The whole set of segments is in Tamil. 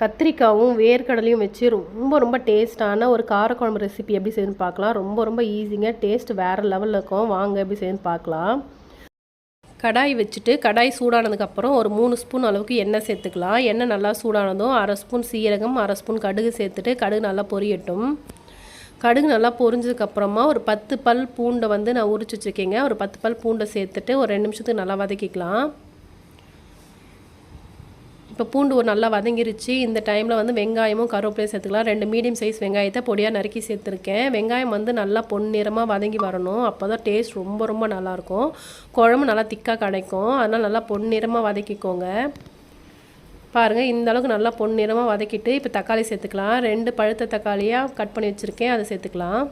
கத்திரிக்காவும் வேர்க்கடலையும் வச்சு ரொம்ப ரொம்ப டேஸ்ட்டான ஒரு காரக்குழம்பு ரெசிபி எப்படி செய்யணும்னு பார்க்கலாம். ரொம்ப ரொம்ப ஈஸிங்க டேஸ்ட் வேறு லெவலில் இருக்கும். வாங்க எப்படி செய்யணும்னு பார்க்கலாம். கடாய் வச்சுட்டு கடாய் சூடானதுக்கப்புறம் ஒரு மூணு ஸ்பூன் அளவுக்கு எண்ணெய் சேர்த்துக்கலாம். எண்ணெய் நல்லா சூடானதும் அரை ஸ்பூன் சீரகம் அரை ஸ்பூன் கடுகு சேர்த்துட்டு கடுகு நல்லா பொரியட்டும். கடுகு நல்லா பொரிஞ்சதுக்கப்புறமா ஒரு பத்து பல் பூண்டை வந்து நான் உரிச்சு வச்சுருக்கேங்க. ஒரு பத்து பல் பூண்டை சேர்த்துட்டு ஒரு ரெண்டு நிமிஷத்துக்கு நல்லா வதக்கிக்கலாம். இப்போ பூண்டு ஒரு நல்லா வதங்கிருச்சு. இந்த டைமில் வந்து வெங்காயமும் கருவேப்பிலையும் சேர்த்துக்கலாம். ரெண்டு மீடியம் சைஸ் வெங்காயத்தை பொடியாக நறுக்கி சேர்த்துருக்கேன். வெங்காயம் வந்து நல்லா பொன்னிறமாக வதங்கி வரணும். அப்போ தான் டேஸ்ட் ரொம்ப ரொம்ப நல்லாயிருக்கும் குழம்பு நல்லா திக்காக கிடைக்கும். அதனால் நல்லா பொன்னிறமாக வதக்கிக்கோங்க. பாருங்கள் இந்த அளவுக்கு நல்லா பொன்னிறமாக வதக்கிட்டு இப்போ தக்காளி சேர்த்துக்கலாம். ரெண்டு பழுத்த தக்காளியாக கட் பண்ணி வச்சுருக்கேன். அதை சேர்த்துக்கலாம்.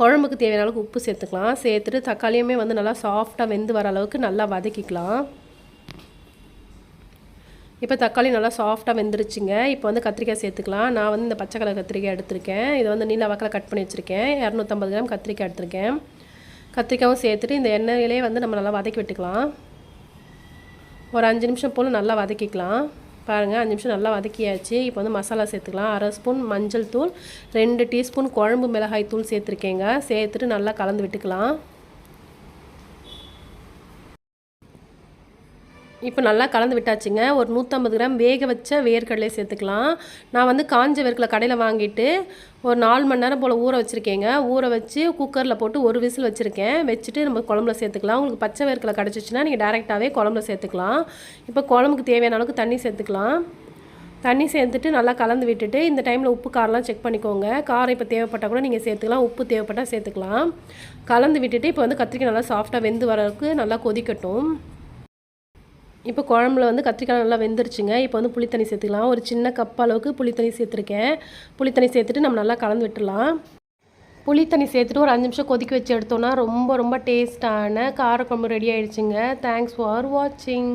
குழம்புக்கு தேவையான அளவுக்கு உப்பு சேர்த்துக்கலாம். சேர்த்துட்டு தக்காளியுமே வந்து நல்லா சாஃப்டாக வெந்து வர அளவுக்கு நல்லா வதக்கிக்கலாம். இப்போ தக்காளி நல்லா சாஃப்டாக வெந்துருச்சுங்க. இப்போ வந்து கத்திரிக்காய் சேர்த்துக்கலாம். நான் வந்து இந்த பச்சை கலர் கத்திரிக்காய் எடுத்திருக்கேன். இதை வந்து நீல வாக்கில் கட் பண்ணி வச்சுருக்கேன். இரநூத்தம்பது கிராம் கத்திரிக்காய் எடுத்திருக்கேன். கத்திரிக்காயும் சேர்த்துட்டு இந்த எண்ணெயிலே வந்து நம்ம நல்லா வதக்கி விட்டுக்கலாம். ஒரு அஞ்சு நிமிஷம் போல் நல்லா வதக்கிக்கலாம். பாருங்கள் அஞ்சு நிமிஷம் நல்லா வதக்கியாச்சு. இப்போ வந்து மசாலா சேர்த்துக்கலாம். அரை ஸ்பூன் மஞ்சள் தூள் ரெண்டு டீஸ்பூன் குழம்பு மிளகாய் தூள் சேர்த்துருக்கேங்க. சேர்த்துட்டு நல்லா கலந்து விட்டுக்கலாம். இப்போ நல்லா கலந்து விட்டாச்சுங்க. ஒரு நூற்றம்பது கிராம் வேக வச்ச வேர்க்கடலை சேர்த்துக்கலாம். நான் வந்து காஞ்ச வேர்க்கடலை கடையில் வாங்கிட்டு ஒரு நாலு மணி நேரம் போல் ஊற வச்சுருக்கேங்க. ஊற வச்சு குக்கரில் போட்டு ஒரு விசில் வச்சுருக்கேன். வச்சுட்டு நம்ம குழம்புல சேர்த்துக்கலாம். உங்களுக்கு பச்சை வேர்க்கடலை கிடச்சிச்சின்னா நீங்கள் டேரெக்டாகவே குழம்புல சேர்த்துக்கலாம். இப்போ குழம்புக்கு தேவையான அளவுக்கு தண்ணி சேர்த்துக்கலாம். தண்ணி சேர்த்துட்டு நல்லா கலந்து விட்டுட்டு இந்த டைமில் உப்பு காரெலாம் செக் பண்ணிக்கோங்க. காரம் இப்போ தேவைப்பட்டால் கூட நீங்கள் சேர்த்துக்கலாம். உப்பு தேவைப்பட்டால் சேர்த்துக்கலாம். கலந்து விட்டுட்டு இப்போ வந்து கத்திரிக்காய் நல்லா சாஃப்டாக வெந்து வரதுக்கு நல்லா கொதிக்கட்டும். இப்போ குழம்புல வந்து கத்திரிக்காய் நல்லா வெந்துருச்சுங்க. இப்போ வந்து புளித்தண்ணி சேர்த்துக்கலாம். ஒரு சின்ன கப் அளவுக்கு புளித்தண்ணி சேர்த்துருக்கேன். புளித்தண்ணி சேர்த்துட்டு நம்ம நல்லா கலந்து விட்டுடலாம். புளித்தண்ணி சேர்த்துட்டு ஒரு அஞ்சு நிமிஷம் கொதிக்க வச்சு எடுத்தோன்னா ரொம்ப ரொம்ப டேஸ்ட்டான காரக்குழம்பு ரெடி ஆகிடுச்சிங்க தேங்க்ஸ் ஃபார் வாட்சிங்